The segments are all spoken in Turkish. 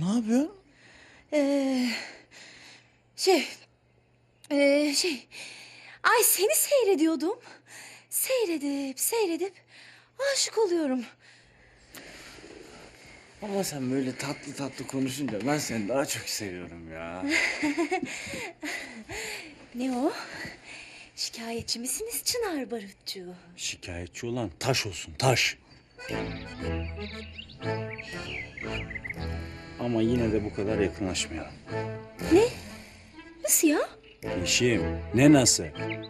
Ne yapıyorsun? Ee, şey, ee, şey, ay seni seyrediyordum. Seyredip seyredip aşık oluyorum. Ama sen böyle tatlı tatlı konuşunca ben seni daha çok seviyorum ya. Ne o? Şikayetçi misiniz Çınar Barutçu? Şikayetçi olan taş olsun taş. Ama yine de bu kadar yakınlaşmayalım. Nasıl ya? Yeşim ne nasıl?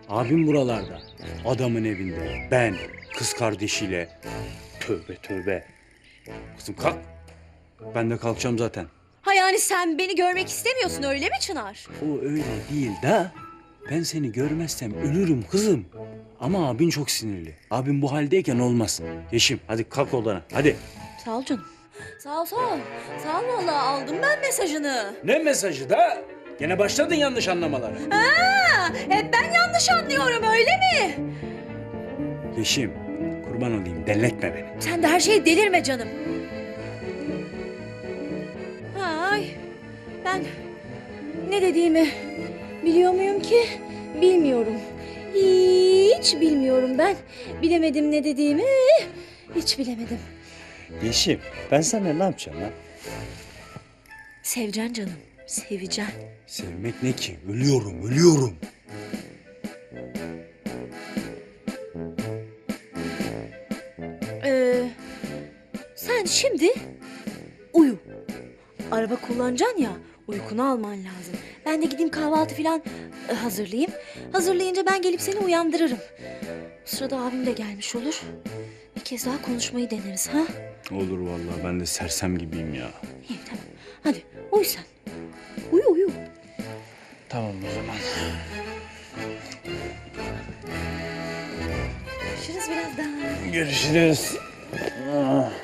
Abim buralarda. Adamın evinde. Ben kız kardeşiyle. Tövbe tövbe. Kızım kalk. Ben de kalkacağım zaten. Ha yani sen beni görmek istemiyorsun öyle mi Çınar? O öyle değil de. Ben seni görmezsem ölürüm kızım. Ama abin çok sinirli. Abim bu haldeyken olmaz. Yeşim hadi kalk odana hadi. Sağ ol canım. Sağ ol sağ ol. Sağ ol vallahi aldım ben mesajını. Ne mesajı da? Gene başladın yanlış anlamalara. Ha, hep ben yanlış anlıyorum öyle mi? Yeşim kurban olayım delletme beni. Sen de her şeyi delirme canım. Ay ben ne dediğimi biliyor muyum ki? Bilmiyorum. Hiç bilmiyorum ben. Bilemedim ne dediğimi. Hiç bilemedim. Yeşim ben sana ne yapacağım lan? Seveceksin canım. Seveceksin. Sevmek ne ki? Ölüyorum, ölüyorum. Ee, sen şimdi uyu. Araba kullanacaksın ya uykunu alman lazım. Ben de gideyim kahvaltı falan e, hazırlayayım. Hazırlayınca ben gelip seni uyandırırım. Bu sırada abim de gelmiş olur. Bir kez daha konuşmayı deneriz ha? Olur vallahi ben de sersem gibiyim ya. İyi tamam. Hadi uyu sen. Uyu uyu. Tamam o zaman. Görüşürüz birazdan. Görüşürüz. Ah.